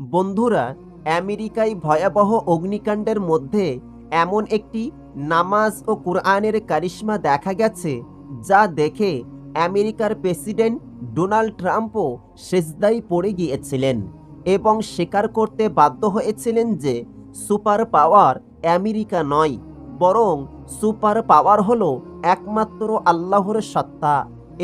বন্ধুরা, আমেরিকায় ভয়াবহ অগ্নিকাণ্ডের মধ্যে এমন একটি নামাজ ও কোরআনের কারিশ্মা দেখা গেছে, যা দেখে আমেরিকার প্রেসিডেন্ট ডোনাল্ড ট্রাম্পও সেজদাই পড়ে গিয়েছিলেন এবং স্বীকার করতে বাধ্য হয়েছিলেন যে সুপার পাওয়ার আমেরিকা নয়, বরং সুপার পাওয়ার হলো একমাত্র আল্লাহর সত্তা।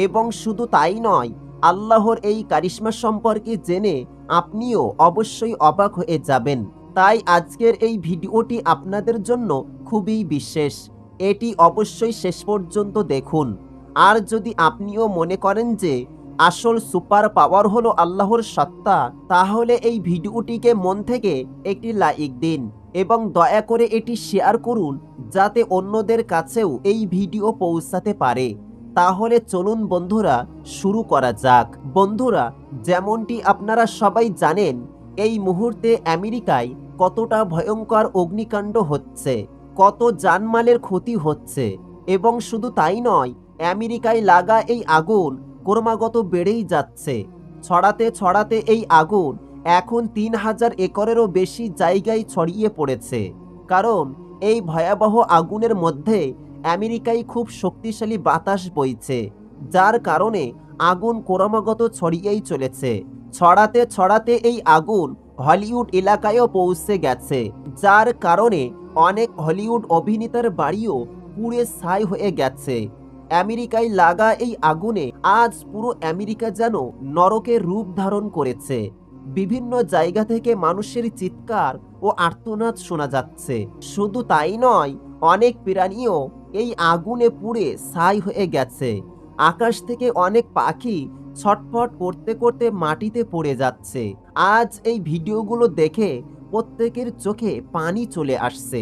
এবং শুধু তাই নয়, আল্লাহর এই কারিশ্মা সম্পর্কে জেনে আপনিও অবশ্যই অবাক হয়ে যাবেন। তাই আজকের এই ভিডিওটি আপনাদের জন্য খুবই বিশেষ। এটি অবশ্যই শেষ পর্যন্ত দেখুন। আর যদি আপনিও মনে করেন যে আসল সুপার পাওয়ার হলো আল্লাহর সত্তা, তাহলে এই ভিডিওটিকে মন থেকে একটি লাইক দিন এবং দয়া করে এটি শেয়ার করুন, যাতে অন্যদের কাছেও এই ভিডিও পৌঁছাতে পারে। তাহলে চলুন বন্ধুরা, শুরু করা যাক। বন্ধুরা, যেমনটি আপনারা সবাই জানেন, এই মুহূর্তে আমেরিকায় কতটা ভয়ঙ্কর অগ্নিকাণ্ড হচ্ছে, কত জানমালের ক্ষতি হচ্ছে, এবং শুধু তাই নয়, আমেরিকায় লাগা এই আগুন ক্রমাগত বেড়েই যাচ্ছে। ছড়াতে ছড়াতে এই আগুন এখন তিন হাজার একরেরও বেশি জায়গায় ছড়িয়ে পড়েছে। কারণ, এই ভয়াবহ আগুনের মধ্যে আমেরিকায় খুব শক্তিশালী বাতাস বইছে, যার কারণে আগুন ক্রমাগত ছড়িয়েই চলেছে। ছড়াতে ছড়াতে এই আগুন হলিউড এলাকায়ও পৌঁছে গেছে, যার কারণে অনেক হলিউড অভিনেতার বাড়িও পুড়ে ছাই হয়ে গেছে। আমেরিকায় লাগা এই আগুনে আজ পুরো আমেরিকা যেন নরকের রূপ ধারণ করেছে। বিভিন্ন জায়গা থেকে মানুষের চিৎকার ও আর্তনাদ শোনা যাচ্ছে। শুধু তাই নয়, অনেক প্রাণীও এই আগুনে পুড়ে ছাই হয়ে গেছে। আকাশ থেকে অনেক পাখি ছটফট করতে করতে মাটিতে পড়ে যাচ্ছে। আজ এই ভিডিওগুলো দেখে প্রত্যেকের চোখে পানি চলে আসছে।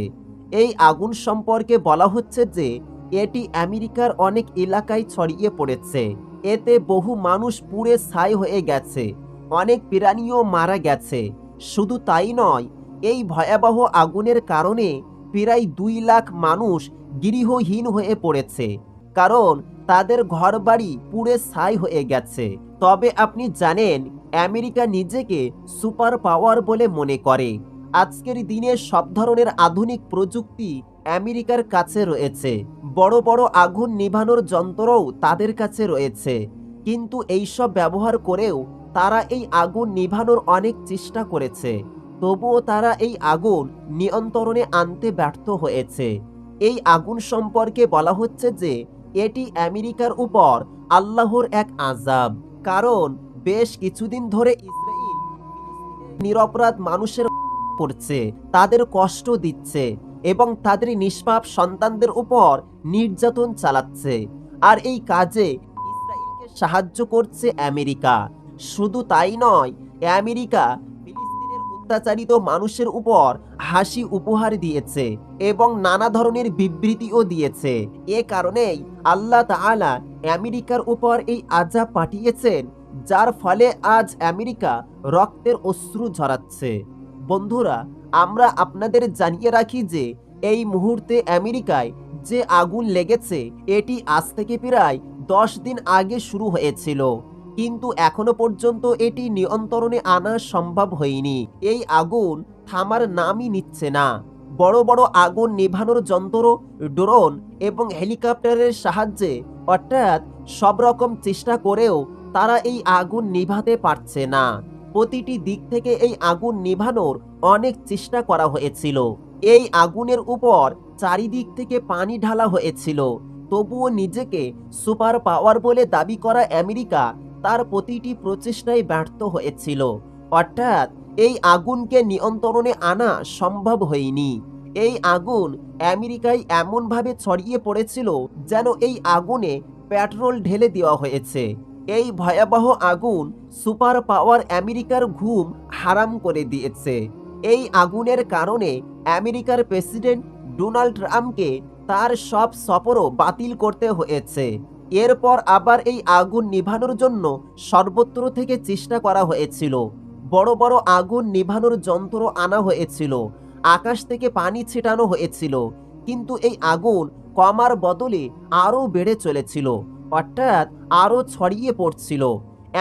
এই আগুন সম্পর্কে বলা হচ্ছে যে, এটি আমেরিকার অনেক এলাকায় ছড়িয়ে পড়েছে। এতে বহু মানুষ পুড়ে ছাই হয়ে গেছে। অনেক প্রাণীও মারা গেছে। শুধু তাই নয়, এই ভয়াবহ আগুনের কারণে প্রায় দুই লাখ মানুষ গৃহহীন হয়ে পড়েছে। কারণ তাদের ঘরবাড়ি পুড়ে ছাই হয়ে গেছে। তবে আপনি জানেন, আমেরিকা নিজেকে সুপার পাওয়ার বলে মনে করে। আজকের দিনে সব ধরনের আধুনিক প্রযুক্তি আমেরিকার কাছে রয়েছে। বড় বড় আগুন নিভানোর যন্ত্রও তাদের কাছে রয়েছে। কিন্তু এইসব ব্যবহার করেও তারা এই আগুন নিভানোর অনেক চেষ্টা করেছে। তবুও তারা এই আগুন নিয়ন্ত্রণে আনতে ব্যর্থ হয়েছে। এই আগুন সম্পর্কে বলা হচ্ছে যে, এটি আমেরিকার উপর আল্লাহর এক আজাব কারণ, বেশ কিছুদিন ধরে ইসরায়েল নিরপরাধ মানুষের পড়ছে, তাদের কষ্ট দিচ্ছে এবং তাদের নিষ্পাপ সন্তানদের উপর নির্যাতন চালাচ্ছে। আর এই কাজে ইসরায়েলকে সাহায্য করছে আমেরিকা। শুধু তাই নয়, আমেরিকা অত্যাচারিত মানুষের উপর হাসি উপহার দিয়েছে এবং নানা ধরনের বিবৃতিও দিয়েছে। এ কারণেই আল্লাহ তাআলা আমেরিকার উপর এই আজাব পাঠিয়েছেন, যার ফলে আজ আমেরিকা রক্তের অশ্রু ঝরাচ্ছে। বন্ধুরা, আমরা আপনাদের জানিয়ে রাখি যে এই মুহূর্তে আমেরিকায় যে আগুন লেগেছে, এটি আজ থেকে প্রায় দশ দিন আগে শুরু হয়েছিল। কিন্তু এখনও পর্যন্ত এটি নিয়ন্ত্রণে আনা সম্ভব হয়নি। এই আগুন থামার নামই নিচ্ছে না। বড় বড় আগুন নেভানোর যন্ত্র, ড্রোন এবং হেলিকপ্টারের সাহায্যে অর্থাৎ সব রকম চেষ্টা করেও তারা এই আগুন নিভাতে পারছে না। প্রতিটি দিক থেকে এই আগুন নিভানোর অনেক চেষ্টা করা হয়েছিল। এই আগুনের উপর চারিদিক থেকে পানি ঢালা হয়েছিল। তবুও নিজেকে সুপার পাওয়ার বলে দাবি করা আমেরিকা তার প্রতিটি প্রচেষ্টায় ব্যর্থ হয়েছিল। অর্থাৎ এই আগুনকে নিয়ন্ত্রণে আনা সম্ভব হয়নি। এই আগুন আমেরিকায় এমনভাবে ছড়িয়ে পড়েছিল যেন এই আগুনে পেট্রোল ঢেলে দেওয়া হয়েছে। এই ভয়াবহ আগুন সুপার পাওয়ার আমেরিকার ঘুম হারাম করে দিয়েছে। এই আগুনের কারণে আমেরিকার প্রেসিডেন্ট ডোনাল্ড ট্রাম্পকে তার সব সফরও বাতিল করতে হয়েছে। এরপর আবার এই আগুন নিভানোর জন্য সর্বত্র থেকে চেষ্টা করা হয়েছিল। বড় বড় আগুন নিভানোর যন্ত্র আনা হয়েছিল। আকাশ থেকে পানি ছিটানো হয়েছিল। কিন্তু এই আগুন কমার বদলে আরও বেড়ে চলেছিল, অর্থাৎ আরও ছড়িয়ে পড়ছিল।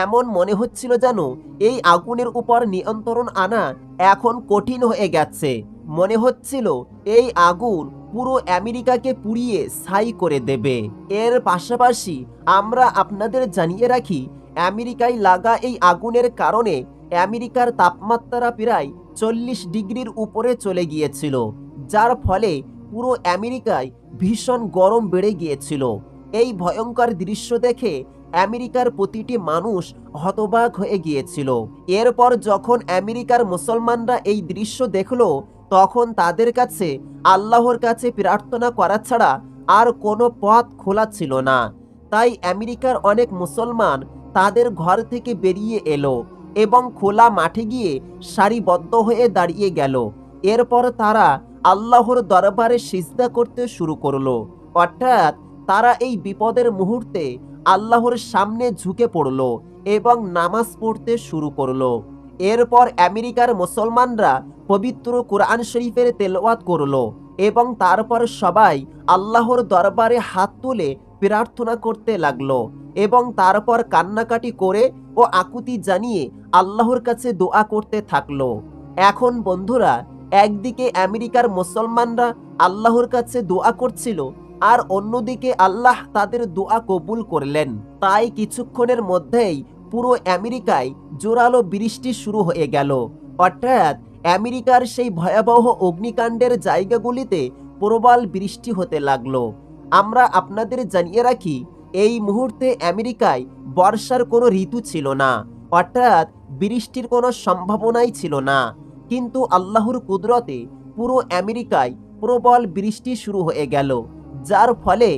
এমন মনে হচ্ছিল যেন এই আগুনের উপর নিয়ন্ত্রণ আনা এখন কঠিন হয়ে গেছে। মনে হচ্ছিল এই আগুন পুরো আমেরিকাকে পুড়িয়ে ছাই করে দেবে। এর পাশাপাশি আমরা আপনাদের জানিয়ে রাখি, আমেরিকায় লাগা এই আগুনের কারণে আমেরিকার তাপমাত্রা প্রায় চল্লিশ ডিগ্রির উপরে চলে গিয়েছিল, যার ফলে পুরো আমেরিকায় ভীষণ গরম বেড়ে গিয়েছিল। এই ভয়ঙ্কর দৃশ্য দেখে আমেরিকার প্রতিটি মানুষ হতবাক হয়ে গিয়েছিল। এরপর যখন আমেরিকার মুসলমানরা এই দৃশ্য দেখল তখন তাদের কাছে আল্লাহর কাছে প্রার্থনা করা ছাড়া আর কোনো পথ খোলা ছিল না। তাই আমেরিকার অনেক মুসলমান তাদের ঘর থেকে বেরিয়ে এলো এবং খোলা মাঠে গিয়ে সারিবদ্ধ হয়ে দাঁড়িয়ে গেল। এরপর তারা আল্লাহর দরবারে সিজদা করতে শুরু করল। অর্থাৎ তারা এই বিপদের মুহূর্তে আল্লাহর সামনে ঝুঁকে পড়ল এবং নামাজ পড়তে শুরু করল। এরপর আমেরিকার মুসলমানরা পবিত্র কোরআন শরীফের তেলাওয়াত করল এবং তারপর সবাই আল্লাহর দরবারে হাত তুলে প্রার্থনা করতে লাগল এবং তারপর কান্নাকাটি করে ও আকুতি জানিয়ে আল্লাহর কাছে দোয়া করতে থাকল। এখন বন্ধুরা, একদিকে আমেরিকার মুসলমানরা আল্লাহর কাছে দোয়া করছিল আর অন্যদিকে আল্লাহ তাদের দোয়া কবুল করলেন। তাই কিছুক্ষণের মধ্যেই পুরো আমেরিকায় জোরালো বৃষ্টি শুরু হয়ে গেল। অর্থাৎ আমেরিকার সেই ভয়াবহ অগ্নিকাণ্ডের জায়গাগুলিতে প্রবল বৃষ্টি হতে লাগল। আমরা আপনাদের জানিয়ে রাখি, এই মুহূর্তে আমেরিকায় বর্ষার কোনো ঋতু ছিল না। অর্থাৎ বৃষ্টির কোনো সম্ভাবনাই ছিল না। কিন্তু আল্লাহর কুদরতে পুরো আমেরিকায় প্রবল বৃষ্টি শুরু হয়ে গেল, যার ফলে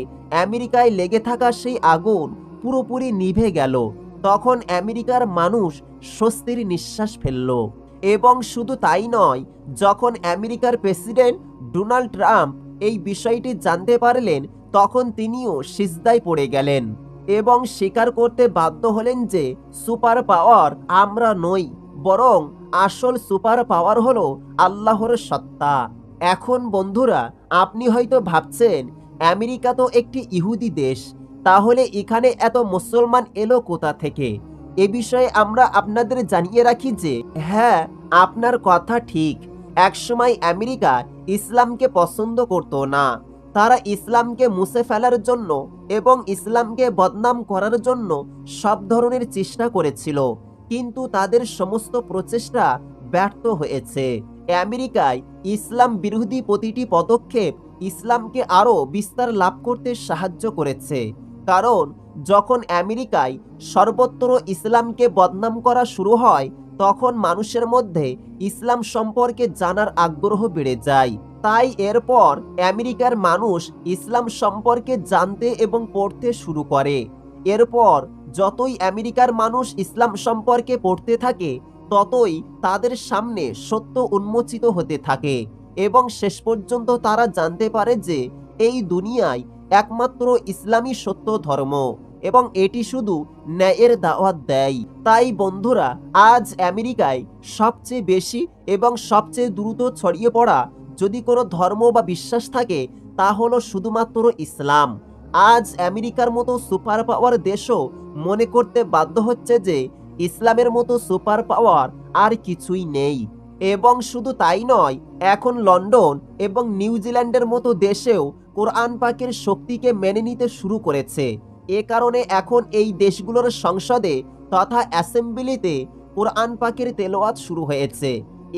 আমেরিকায় লেগে থাকা সেই আগুন পুরোপুরি নিভে গেল। তখন আমেরিকার মানুষ স্বস্তির নিঃশ্বাস ফেলল। এবং শুধু তাই নয়, যখন আমেরিকার প্রেসিডেন্ট ডোনাল্ড ট্রাম্প এই বিষয়টি জানতে পারলেন, তখন তিনিও সিজদায় পড়ে গেলেন এবং স্বীকার করতে বাধ্য হলেন যে সুপার পাওয়ার আমরা নই, বরং আসল সুপার পাওয়ার হলো আল্লাহর সত্তা। এখন বন্ধুরা, আপনি হয়তো ভাবছেন, আমেরিকা তো একটি ইহুদি দেশ তাহলে এখানে এত মুসলমান এলো কোথা থেকে? এ বিষয়ে আমরা আপনাদের জানিয়ে রাখি যে হ্যাঁ আপনার কথা ঠিক। একসময় আমেরিকা ইসলামকে পছন্দ করত না। তারা ইসলামকে মুছে ফেলার জন্য এবং ইসলামকে বদনাম করার জন্য সব ধরনের চেষ্টা করেছিল। কিন্তু তাদের সমস্ত প্রচেষ্টা ব্যর্থ হয়েছে। আমেরিকায় ইসলাম বিরোধী প্রতিটি পদক্ষেপ ইসলামকে আরও বিস্তার লাভ করতে সাহায্য করেছে। কারণ যখন আমেরিকায় সর্বত্র ইসলামকে বদনাম করা শুরু হয়, তখন মানুষের মধ্যে ইসলাম সম্পর্কে জানার আগ্রহ বেড়ে যায়। তাই এরপর আমেরিকার মানুষ ইসলাম সম্পর্কে জানতে এবং পড়তে শুরু করে। এরপর যতই আমেরিকার মানুষ ইসলাম সম্পর্কে পড়তে থাকে, ততই তাদের সামনে সত্য উন্মোচিত হতে থাকে এবং শেষ পর্যন্ত তারা জানতে পারে যে এই দুনিয়ায় একমাত্র ইসলামী সত্য ধর্ম এবং এটি শুধু ন্যায়ের দাওয়াত দেয়। তাই বন্ধুরা, আজ আমেরিকায় সবচেয়ে বেশি এবং সবচেয়ে দ্রুত ছড়িয়ে পড়া যদি কোনো ধর্ম বা বিশ্বাস থাকে, তা হলো শুধুমাত্র ইসলাম। আজ আমেরিকার মতো সুপার পাওয়ার দেশও মনে করতে বাধ্য হচ্ছে যে, ইসলামের মতো সুপার পাওয়ার আর কিছুই নেই। এবং শুধু তাই নয়, এখন লন্ডন এবং নিউজিল্যান্ডের মতো দেশেও কোরআন পাকের শক্তিকে মেনে নিতে শুরু করেছে। এ কারণে এখন এই দেশগুলোর সংসদে তথা অ্যাসেম্বলিতে কোরআন পাকের তেলাওয়াত শুরু হয়েছে।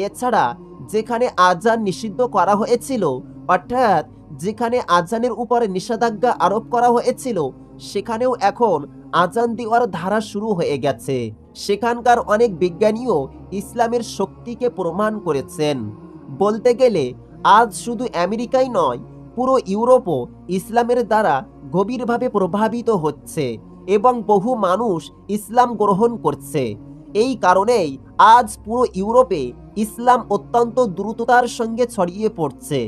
এছাড়া যেখানে আজান নিষিদ্ধ করা হয়েছিল, অর্থাৎ যেখানে আজানের উপর নিষেধাজ্ঞা আরোপ করা হয়েছিল, সেখানেও এখন আজান দেওয়ার ধারা শুরু হয়ে গেছে। সেখানকার অনেক বিজ্ঞানীও ইসলামের শক্তিকে প্রমাণ করেছেন। বলতে গেলে, আজ শুধু আমেরিকাই নয় পুরো ইউরোপও ইসলামের দ্বারা গভীরভাবে প্রভাবিত হচ্ছে এবং বহু মানুষ ইসলাম গ্রহণ করছে। এই কারণেই আজ পুরো ইউরোপে ইসলাম অত্যন্ত দ্রুততার সঙ্গে ছড়িয়ে পড়ছে।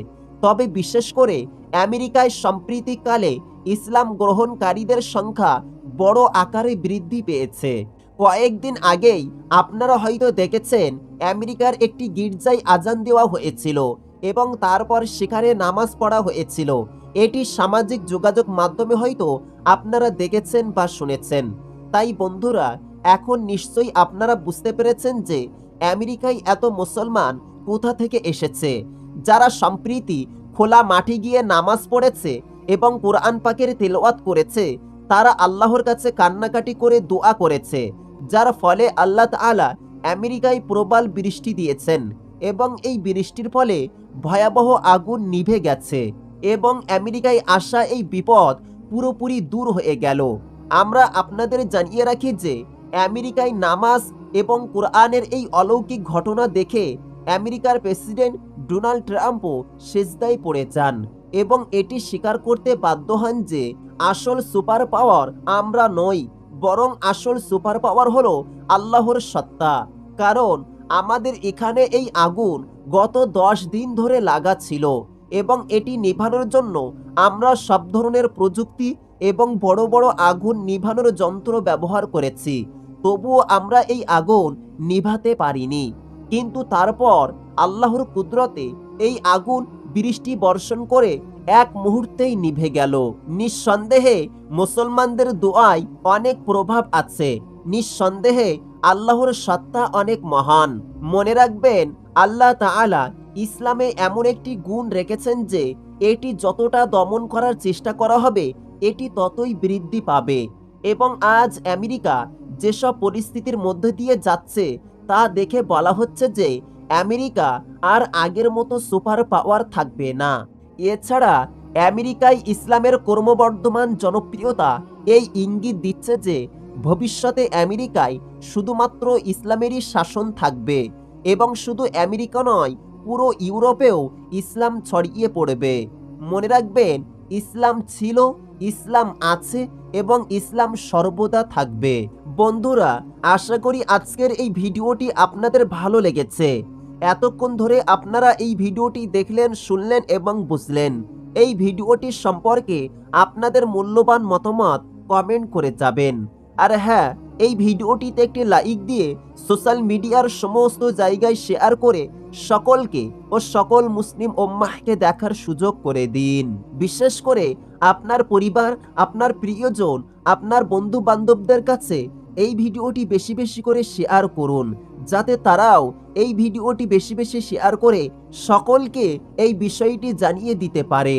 তবে বিশেষ করে আমেরিকায় সম্প্রীতিকালে ইসলাম গ্রহণকারীদের সংখ্যা বড় আকারে বৃদ্ধি পেয়েছে। কয়েকদিন আগেই আপনারা হয়তো দেখেছেন, আমেরিকার একটি গির্জায় আজান দেওয়া হয়েছিল। এবং তারপর সেখানে নামাজ পড়া হয়েছিল। এটি সামাজিক যোগাযোগ মাধ্যমে হয়তো আপনারা দেখেছেন বা শুনেছেন। তাই বন্ধুরা, এখন নিশ্চয়ই আপনারা বুঝতে পেরেছেন যে আমেরিকায় এত মুসলমান কোথা থেকে এসেছে। যারা সম্প্রীতি খোলা মাঠে গিয়ে নামাজ পড়েছে এবং কোরআন পাকের তেলাওয়াত করেছে, তারা আল্লাহর কাছে কান্নাকাটি করে দোয়া করেছে, যার ফলে আল্লাহ তাআলা আমেরিকায় প্রবল বৃষ্টি দিয়েছেন এবং এই বৃষ্টির ফলে ভয়াবহ আগুন নিভে গেছে এবং আমেরিকায় আসা এই বিপদ পুরোপুরি দূর হয়ে গেল। আমরা আপনাদের জানিয়ে রাখি যে, আমেরিকায় নামাজ এবং কোরআনের এই অলৌকিক ঘটনা দেখে আমেরিকার প্রেসিডেন্ট ডোনাল্ড ট্রাম্পও সেজদায় পড়ে যান এবং এটি স্বীকার করতে বাধ্য হন যে, আসল সুপার পাওয়ার আমরা নই, বরং আসল সুপার পাওয়ার হলো আল্লাহর সত্তা। কারণ আমাদের এখানে এই আগুন গত দশ দিন ধরে লাগা ছিল এবং এটি নিভানোর জন্য আমরা সব ধরনের প্রযুক্তি এবং বড় বড় আগুন নিভানোর যন্ত্র ব্যবহার করেছি। তবুও আমরা এই আগুন নিভাতে পারিনি। কিন্তু তারপর আল্লাহর কুদরতে এই আগুন বৃষ্টি বর্ষণ করে এক মুহূর্তেই নিভে গেল। নিঃসন্দেহে মুসলমানদের দোয়ায় অনেক প্রভাব আছে। নিঃসন্দেহে আল্লাহর সত্তা অনেক মহান। মনে রাখবেন, আল্লাহ তাআলা ইসলামে এমন একটি গুণ রেখেছেন যে, এটি যতটা দমন করার চেষ্টা করা হবে, এটি ততই বৃদ্ধি পাবে। এবং আজ আমেরিকা যেসব পরিস্থিতির মধ্যে দিয়ে যাচ্ছে, তা দেখে বলা হচ্ছে যে, আমেরিকা আর আগের মতো সুপার পাওয়ার থাকবে না। এছাড়া আমেরিকায় ইসলামের ক্রমবর্ধমান জনপ্রিয়তা এই ইঙ্গিত দিচ্ছে যে ভবিষ্যতে আমেরিকায় শুধুমাত্র ইসলামেরই শাসন থাকবে এবং শুধু আমেরিকা নয়, পুরো ইউরোপেও ইসলাম ছড়িয়ে পড়বে। মনে রাখবেন, ইসলাম ছিল, ইসলাম আছে এবং ইসলাম সর্বদা থাকবে। বন্ধুরা, আশা করি আজকের এই ভিডিওটি আপনাদের ভালো লেগেছে। এতক্ষণ ধরে আপনারা এই ভিডিওটি দেখলেন, শুনলেন এবং বুঝলেন। এই ভিডিওটি সম্পর্কে আপনাদের মূল্যবান মতামত কমেন্ট করে যাবেন। আর হ্যাঁ এই ভিডিওটিতে একটি লাইক দিয়ে সোশ্যাল মিডিয়ার সমস্ত জায়গায় শেয়ার করে সকলকে ও সকল মুসলিম ওম্মাহকে দেখার সুযোগ করে দিন। বিশেষ করে আপনার পরিবার, আপনার প্রিয়জন, আপনার বন্ধু বান্ধবদের কাছে এই ভিডিওটি বেশি বেশি করে শেয়ার করুন। যাতে তারাও এই ভিডিওটি বেশি বেশি শেয়ার করে সকলকে এই বিষয়টি জানিয়ে দিতে পারে।